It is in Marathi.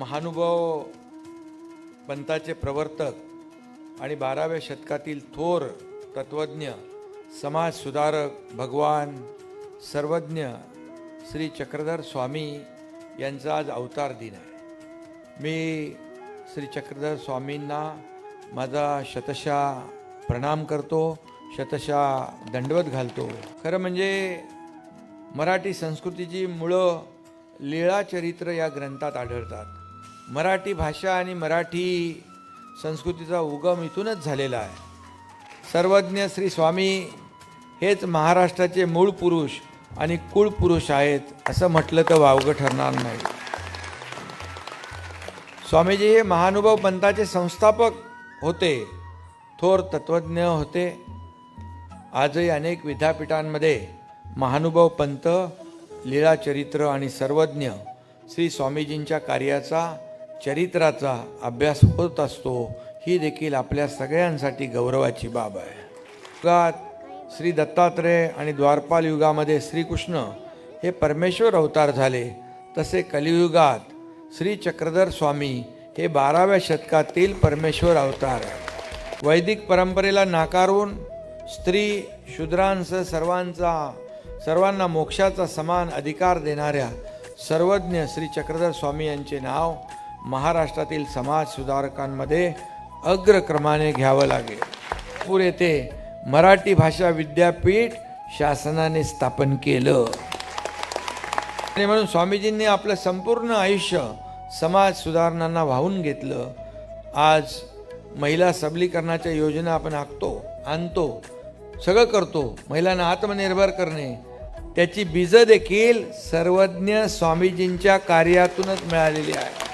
महानुभाव पंथाचे प्रवर्तक आणि बाराव्या शतकातील थोर तत्वज्ञ समाज सुधारक भगवान सर्वज्ञ श्री चक्रधर स्वामी यांचा आज अवतार दिन आहे. मी श्री चक्रधर स्वामींना माझा शतशा प्रणाम करतो शतशा दंडवत घालतो. खरं म्हणजे मराठी संस्कृतीची मुळं लीळाचरित्र या ग्रंथात आढळतात. मराठी भाषा आणि मराठी संस्कृतीचा उगम इथूनच झालेला आहे. सर्वज्ञ श्री स्वामी हेच महाराष्ट्राचे मूळ पुरुष आणि कुळ पुरुष आहेत असं म्हटलं तर वावगं ठरणार नाही. स्वामीजी हे महानुभाव पंथाचे संस्थापक होते थोर तत्वज्ञ होते. आजही अनेक विद्यापीठांमध्ये महानुभाव पंत लीळाचरित्र आणि सर्वज्ञ श्री स्वामीजींच्या कार्याचा चरित्राचा अभ्यास होत असतो ही देखील आपल्या सगळ्यांसाठी गौरवाची बाब आहे. युगात श्री दत्तात्रेय आणि द्वारपाल युगामध्ये श्रीकृष्ण हे परमेश्वर अवतार झाले. तसे कलियुगात श्री चक्रधर स्वामी हे बाराव्या शतकातील परमेश्वर अवतार आहे वैदिक परंपरेला नाकारून स्त्री शूद्रांसह सर्वांचा सर्वांना मोक्षाचा समान अधिकार देणाऱ्या सर्वज्ञ श्री चक्रधर स्वामी यांचे नाव महाराष्ट्रातील समाज सुधारकांमध्ये अग्रक्रमाने घ्यावं लागेल. पूर येथे मराठी भाषा विद्यापीठ शासनाने स्थापन केलं. आणि म्हणून स्वामीजींनी आपलं संपूर्ण आयुष्य समाज सुधारणांना वाहून घेतलं. आज महिला सबलीकरणाच्या योजना आपण आखतो आणतो सगळं करतो. महिलांना आत्मनिर्भर करणे. त्याची बीजं देखील सर्वज्ञ स्वामीजींच्या कार्यातूनच मिळालेली आहे.